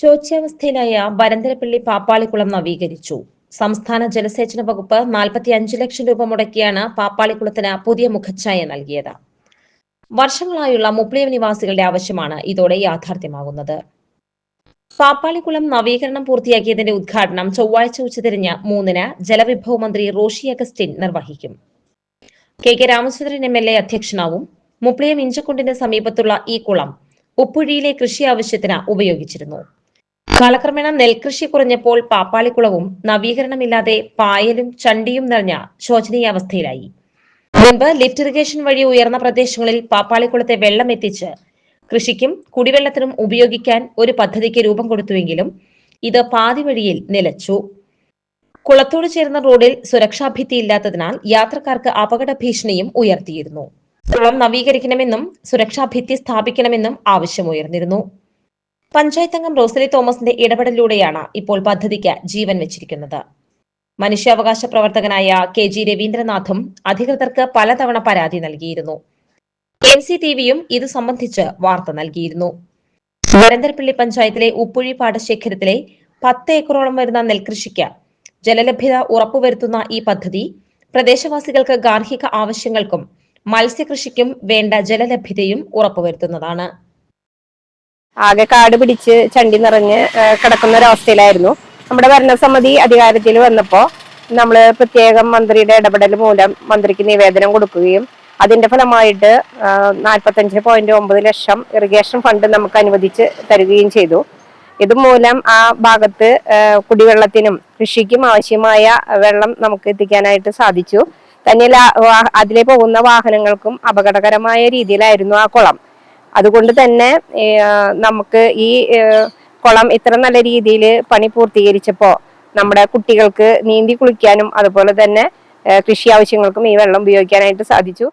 ശോച്യാവസ്ഥയിലായ വരന്തരപ്പള്ളി പാപ്പാളിക്കുളം നവീകരിച്ചു. സംസ്ഥാന ജലസേചന വകുപ്പ് നാൽപ്പത്തി അഞ്ച് ലക്ഷം രൂപ മുടക്കിയാണ് പാപ്പാളിക്കുളത്തിന് പുതിയ മുഖച്ഛായ നൽകിയത്. വർഷങ്ങളായുള്ള മുപ്ലിയം നിവാസികളുടെ ആവശ്യമാണ് ഇതോടെ യാഥാർത്ഥ്യമാകുന്നത്. പാപ്പാളിക്കുളം നവീകരണം പൂർത്തിയാക്കിയതിന്റെ ഉദ്ഘാടനം ചൊവ്വാഴ്ച ഉച്ചതിരിഞ്ഞ് മൂന്നിന് ജലവിഭവ മന്ത്രി റോഷി അഗസ്റ്റിൻ നിർവഹിക്കും. K K Ramachandran M L A അധ്യക്ഷനാവും. Mupliyam ഇഞ്ചക്കുണ്ടിന് സമീപത്തുള്ള ഈ കുളം ഉപ്പുഴിയിലെ കൃഷി ആവശ്യത്തിന് ഉപയോഗിച്ചിരുന്നു. കാലക്രമേണ നെൽകൃഷി കുറഞ്ഞപ്പോൾ പാപ്പാളിക്കുളവും നവീകരണമില്ലാതെ പായലും ചണ്ടിയും നിറഞ്ഞ ശോചനീയാവസ്ഥയിലായി. മുൻപ് ലിഫ്റ്റ് ഇറിഗേഷൻ വഴി ഉയർന്ന പ്രദേശങ്ങളിൽ പാപ്പാളിക്കുളത്തെ വെള്ളം എത്തിച്ച് കൃഷിക്കും കുടിവെള്ളത്തിനും ഉപയോഗിക്കാൻ ഒരു പദ്ധതിക്ക് രൂപം കൊടുത്തുവെങ്കിലും ഇത് പാതി വഴിയിൽ നിലച്ചു. കുളത്തോട് ചേർന്ന റോഡിൽ സുരക്ഷാ ഭിത്തി ഇല്ലാത്തതിനാൽ യാത്രക്കാർക്ക് അപകട ഭീഷണിയും ഉയർത്തിയിരുന്നു. കുളം നവീകരിക്കണമെന്നും സുരക്ഷാ ഭിത്തി സ്ഥാപിക്കണമെന്നും ആവശ്യമുയർന്നിരുന്നു പഞ്ചായത്ത് അംഗം റോസലി തോമസിന്റെ ഇടപെടലിലൂടെയാണ് ഇപ്പോൾ പദ്ധതിക്ക് ജീവൻ വെച്ചിരിക്കുന്നത്. മനുഷ്യാവകാശ പ്രവർത്തകനായ കെ ജി രവീന്ദ്രനാഥും അധികൃതർക്ക് പലതവണ പരാതി നൽകിയിരുന്നു. എൻ സി ടി വിയും ഇത് സംബന്ധിച്ച് വാർത്ത നൽകിയിരുന്നു. വരന്തരപ്പള്ളി പഞ്ചായത്തിലെ ഉപ്പുഴി പാടശേഖരത്തിലെ പത്ത് ഏക്കറോളം വരുന്ന നെൽകൃഷിക്ക് ജലലഭ്യത ഉറപ്പുവരുത്തുന്ന ഈ പദ്ധതി പ്രദേശവാസികൾക്ക് ഗാർഹിക ആവശ്യങ്ങൾക്കും മത്സ്യകൃഷിക്കും വേണ്ട ജലലഭ്യതയും ഉറപ്പുവരുത്തുന്നതാണ്. ആകെ കാട് പിടിച്ച് ചണ്ടി നിറഞ്ഞ് കിടക്കുന്ന ഒരവസ്ഥയിലായിരുന്നു നമ്മുടെ ഭരണസമിതി അധികാരത്തിൽ വന്നപ്പോൾ നമ്മൾ പ്രത്യേകം മന്ത്രിയുടെ ഇടപെടൽ മൂലം മന്ത്രിക്ക് നിവേദനം കൊടുക്കുകയും അതിന്റെ ഫലമായിട്ട് നാൽപ്പത്തഞ്ച് പോയിന്റ് ഒമ്പത് ലക്ഷം ഇറിഗേഷൻ ഫണ്ട് നമുക്ക് അനുവദിച്ച് തരികയും ചെയ്തു. ഇതുമൂലം ആ ഭാഗത്ത് കുടിവെള്ളത്തിനും കൃഷിക്കും ആവശ്യമായ വെള്ളം നമുക്ക് എത്തിക്കാനായിട്ട് സാധിച്ചു. തന്നെയല്ല അതിലെ പോകുന്ന വാഹനങ്ങൾക്കും അപകടകരമായ രീതിയിലായിരുന്നു ആ കുളം. അതുകൊണ്ട് തന്നെ നമുക്ക് ഈ കുളം ഇത്ര നല്ല രീതിയിൽ പണി പൂർത്തീകരിച്ചപ്പോൾ നമ്മുടെ കുട്ടികൾക്ക് നീന്തി കുളിക്കാനും അതുപോലെ തന്നെ കൃഷി ആവശ്യങ്ങൾക്കും ഈ വെള്ളം ഉപയോഗിക്കാനായിട്ട് സാധിച്ചു.